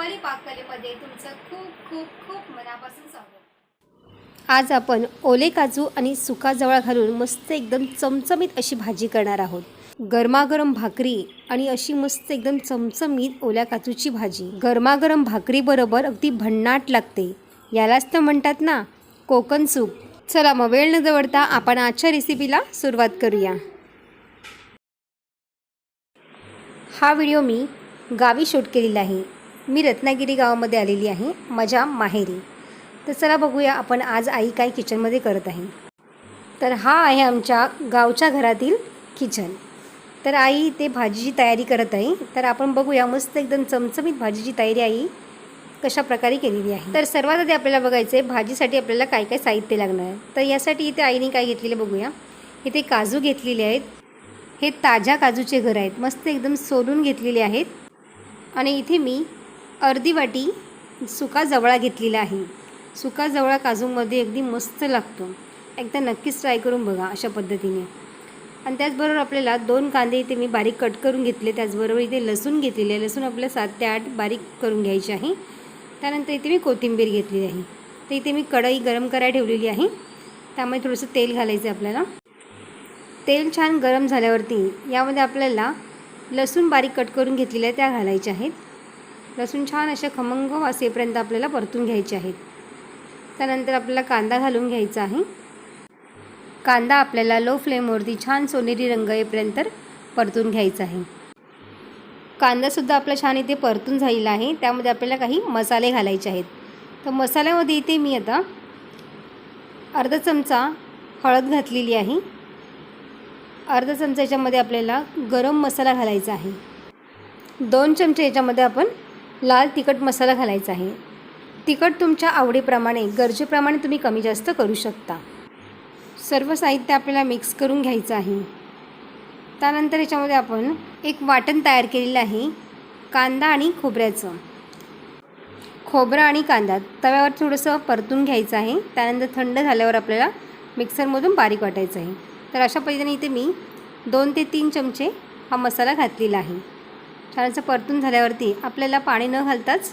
रुपाली पाककलेमध्ये तुमचं खूप खूप खूप मनापासून स्वागत. आज आपण ओले काजू आणि सुका जवळ घालून मस्त एकदम चमचमीत अशी भाजी करणार आहोत. गरमागरम भाकरी आणि अशी मस्त एकदम चमचमीत ओल्या काजूची भाजी. गरमागरम भाकरी बरोबर अगदी भन्नाट लागते. यालाच तर म्हणतात ना कोकण सूप. चला मग वेळ न जवळता आपण आजच्या रेसिपीला सुरुवात करूया. हा व्हिडिओ मी गावी शूट केलेला आहे. मी रत्नागिरी गावामध्ये आलेली आहे. माझ्या माहेरी. तर चला बघूया आपण आज आई काय किचनमध्ये करत आहे. तर हा आहे आमच्या गावच्या घरातील किचन तर आई ते भाजीची तयारी करत आहे. तर आपण बघूया मस्त एकदम चमचमीत भाजीची तयारी आई कशा प्रकारे केलेली आहे. तर सर्वात आधी आपल्याला बघायचं आहे भाजीसाठी आपल्याला काय काय साहित्य लागणार आहे. तर यासाठी इथे आईने काय घेतलेले बघूया. इथे काजू घेतलेले आहेत. हे ताज्या काजूचे घर आहेत. मस्त एकदम सोलून घेतलेले आहेत. आणि इथे मी अर्धी वाटी सुका जवळा घेतलेला आहे. सुका जवळा काजूमध्ये अगदी मस्त लागतो. एकदा नक्कीच ट्राय करून बघा अशा पद्धतीने. आणि त्याचबरोबर आपल्याला दोन कांदे इथे मी बारीक कट करून घेतले. त्याचबरोबर इथे लसूण घेतलेले आहे. लसूण आपल्याला सात ते आठ बारीक करून घ्यायचे आहे. त्यानंतर इथे मी कोथिंबीर घेतलेली आहे. तर इथे मी कढई गरम करायला ठेवलेली आहे. त्यामध्ये थोडंसं तेल घालायचं आहे आपल्याला. तेल छान गरम झाल्यावरती यामध्ये आपल्याला लसूण बारीक कट करून घेतलेल्या आहे त्या घालायच्या आहेत. लसूण छान असे खमंग वासेपर्यंत आपल्याला परतून घ्यायचे आहेत. त्यानंतर आपल्याला कांदा घालून घ्यायचा आहे. कांदा आपल्याला लो फ्लेमवरती छान सोनेरी रंग येईपर्यंत परतून घ्यायचा आहे. कांदासुद्धा आपला छान इथे परतून झालेला आहे. त्यामध्ये आपल्याला काही मसाले घालायचे आहेत. तर मसाल्यामध्ये इथे मी आता अर्धा चमचा हळद घातलेली आहे. अर्धा चमचा याच्यामध्ये आपल्याला गरम मसाला घालायचा आहे. दोन चमचे याच्यामध्ये आपण लाल तिखट मसाला घालायचा आहे. तिखट तुमच्या आवडीप्रमाणे गरजेप्रमाणे तुम्ही कमी जास्त करू शकता. सर्व साहित्य आपल्याला मिक्स करून घ्यायचं आहे. त्यानंतर याच्यामध्ये आपण एक वाटण तयार केलेलं आहे. कांदा आणि खोबऱ्याचं. खोबरं आणि कांदा तव्यावर थोडंसं परतून घ्यायचं आहे. त्यानंतर थंड झाल्यावर आपल्याला मिक्सरमधून बारीक वाटायचं आहे. तर अशा पद्धतीने इथे मी दोन ते तीन चमचे हा मसाला घातलेला आहे. छान असं परतून झाल्यावरती आपल्याला पाणी न घालताच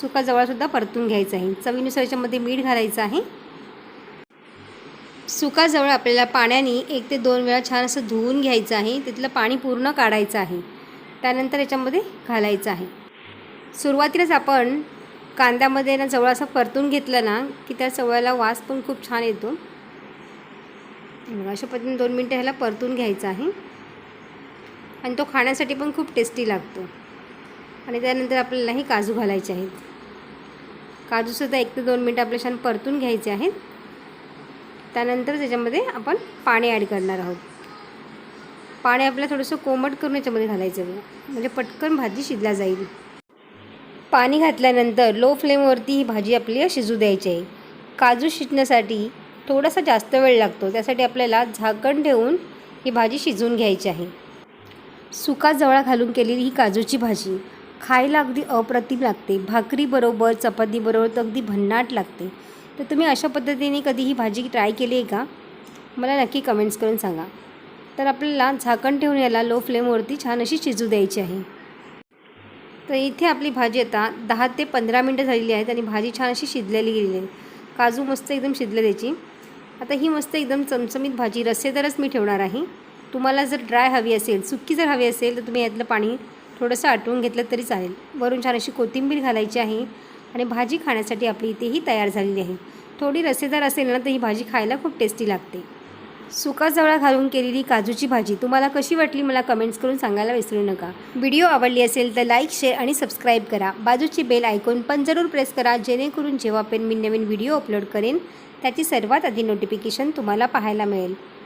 सुका जवळसुद्धा परतून घ्यायचं आहे. चवीनुसार याच्यामध्ये मीठ घालायचं आहे. सुका जवळ आपल्याला पाण्याने एक ते दोन वेळा छान असं धुवून घ्यायचं आहे. तिथलं पाणी पूर्ण काढायचं आहे. त्यानंतर याच्यामध्ये घालायचं आहे. सुरुवातीलाच आपण कांद्यामध्ये ना जवळ असं परतून घेतलं ना की त्या चवळ्याला वास पण खूप छान येतो. अशा पद्धतीने दोन मिनटं ह्याला परतून घ्यायचं आहे. आणि तो खाण्यासाठी पण खूप टेस्टी लागतो. आणि त्यानंतर आपल्याला हे काजू घालायचे आहेत. काजूसुद्धा एक ते दोन मिनटं आपल्या छान परतून घ्यायचे आहेत. त्यानंतर त्याच्यामध्ये आपण पाणी ॲड करणार आहोत. पाणी आपल्याला थोडंसं कोमट करून याच्यामध्ये घालायचं म्हणजे पटकन भाजी शिजला जाईल. पाणी घातल्यानंतर लो फ्लेमवरती ही भाजी आपल्याला शिजू द्यायची आहे. काजू शिजण्यासाठी थोडासा जास्त वेळ लागतो. त्यासाठी आपल्याला झाकण ठेवून ही भाजी शिजवून घ्यायची आहे. सुका जवळा घालून केलेली ही काजूची भाजी. खायला अगदी अप्रतिम लागते. भाकरीबरोबर चपातीबरोबर तर अगदी भन्नाट लागते. तर तुम्ही अशा पद्धतीने कधी ही भाजी ट्राय केली आहे का? मला नक्की कमेंट्स करून सांगा. तर आपल्याला झाकण ठेवून याला लो फ्लेमवरती छान अशी शिजू द्यायची आहे. तर इथे आपली भाजी आता दहा ते पंधरा मिनटं झालेली आहेत आणि भाजी छान अशी शिजलेली गेलेली आहे. काजू मस्त एकदम शिजले द्यायची आता ही मस्त एकदम चमचमीत भाजी. रस्सेदारच मी ठेवणार आहे. तुम्हाला जर ड्राय हवी असेल सुक्की जर हवी असेल तर तुम्ही यातलं पाणी थोडंसं आटवून घेतलं तरी चालेल. वरून छान अशी कोथिंबीर घालायची आहे आणि भाजी खाण्यासाठी आपली इथे ही तयार झालेली आहे. थोडी रसेदार असेल ना तर ही भाजी खायला खूप टेस्टी लागते. सुका जवळा घालून केलेली काजूची भाजी तुम्हाला कशी वाटली मला कमेंट्स करून सांगायला विसरू नका. व्हिडिओ आवडली असेल तर लाईक शेअर आणि सबस्क्राईब करा. बाजूची बेल ऐकून पण जरूर प्रेस करा जेणेकरून जेव्हा पण मी नवीन व्हिडिओ अपलोड करेन त्याची सर्वात आधी नोटिफिकेशन तुम्हाला पाहायला मिळेल.